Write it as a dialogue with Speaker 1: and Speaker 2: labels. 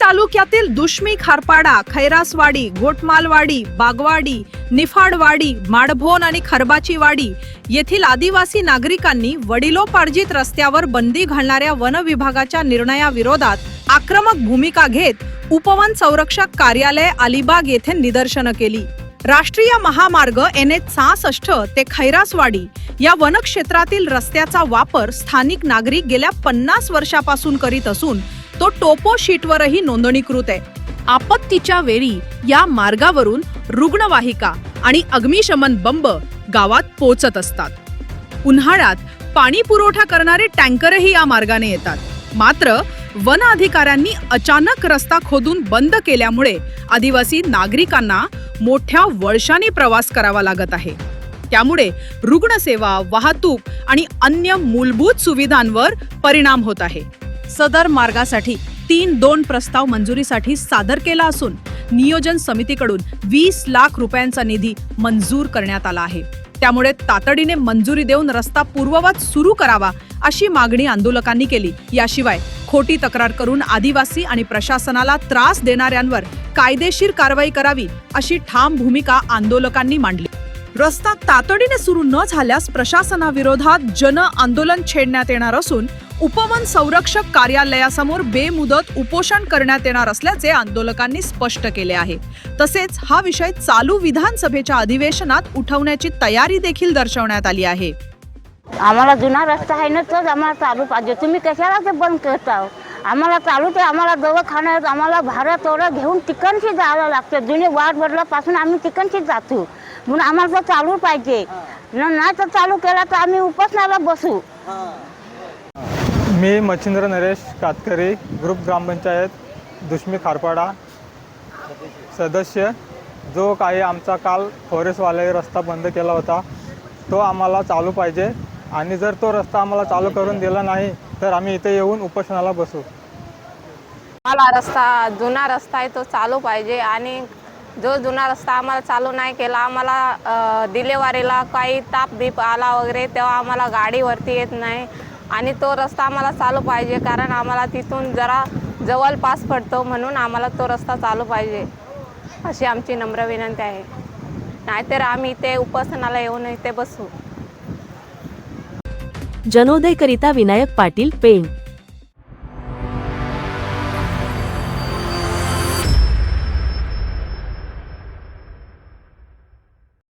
Speaker 1: तालुक्यातील दुष्मी खारपाडा खैरासवाडी गोटमालवाडी बागवाडी निफाडवाडी माडभोन आणि खरबाची वाडी येथील आदिवासी नागरिकांनी वडिलोपार्जित रस्त्यावर बंदी घालणाऱ्या वन विभागाच्या निर्णयाविरोधात आक्रमक भूमिका घेत उपवन संरक्षक कार्यालय अलिबाग येथे निदर्शनं केली. राष्ट्रीय महामार्ग एन एच सहासष्ट ते खैरासवाडी या वनक्षेत्रातील रस्त्याचा वापर स्थानिक नागरिक गेल्या पन्नास वर्षापासून करीत असून तो टोपो शीटवरही नोंदणीकृत आहे. आपत्तीच्या वेळी या मार्गावरून रुग्णवाहिका आणि अग्निशमन बंब गावात पोचत असतात. उन्हाळ्यात पाणी पुरवठा करणारे टँकरही या मार्गाने येतात. मात्र वन अधिकाऱ्यांनी अचानक रस्ता खोदून बंद केल्यामुळे आदिवासी नागरिकांना मोठ्या वळशाने प्रवास करावा लागत आहे. त्यामुळे रुग्णसेवा वाहतूक आणि अन्य मूलभूत सुविधांवर परिणाम होत आहे. सदर मार्गासाठी तीन दोन प्रस्ताव मंजुरीसाठी सादर केला असून नियोजन समितीकडून वीस लाख रुपयांचा निधी मंजूर करण्यात आला आहे. त्यामुळे तातडीने मंजुरी देऊन रस्ता पूर्ववत सुरू करावा अशी मागणी आंदोलकांनी केली. याशिवाय खोटी तक्रार करून आदिवासी आणि प्रशासनाला त्रास देणाऱ्यांवर कायदेशीर कारवाई करावी अशी ठाम भूमिका आंदोलकांनी मांडली. रस्ता तातडीने सुरू न झाल्यास प्रशासनाविरोधात जन आंदोलन छेडण्यात येणार असून उपवन संरक्षक कार्यालयासमोर बेमुदत उपोषण करण्यात येणार असल्याचे आंदोलकांनी स्पष्ट केले आहे. तसेच हा विषय चालू विधानसभेच्या अधिवेशनात उठवण्याची तयारी देखील दर्शवण्यात आली आहे.
Speaker 2: आम्हाला जुना रस्ता आहे ना तोच आम्हाला चालू पाहिजे. तुम्ही कशाला ते बंद करता हो? आम्हाला चालू ते आम्हाला दवाखान्यात आम्हाला भाडं तोडं घेऊन तिकडची जायला लागतं. जुने वाट बदलापासून आम्ही तिकडची जातो. म्हणून आम्हाला तो चालू पाहिजे. न नाही तर चालू केला तर आम्ही उपासनाला बसू.
Speaker 3: मी मच्छिंद्र नरेश कातकरी ग्रुप ग्रामपंचायत दुष्मी खारपाडा. सदस्य जो काही आमचा काल फॉरेस्टवाले रस्ता बंद केला होता तो आम्हाला चालू पाहिजे. आणि जर तो रस्ता आम्हाला चालू करून दिला नाही तर आम्ही इथे येऊन उपोषणाला बसू.
Speaker 4: आम्हाला रस्ता जुना रस्ता आहे तो चालू पाहिजे. आणि जो जुना रस्ता आम्हाला चालू नाही केला आम्हाला दिलेवारीला काही ताप बीप आला वगैरे तेव्हा आम्हाला गाडीवरती येत नाही. आणि तो रस्ता आम्हाला चालू पाहिजे कारण आम्हाला तिथून जरा जवळपास पडतो म्हणून आम्हाला तो रस्ता चालू पाहिजे अशी आमची नम्र विनंती आहे. नाहीतर आम्ही इथे उपासनाला येऊन इथे बसू.
Speaker 5: जनोदयकरिता विनायक पाटील पेण.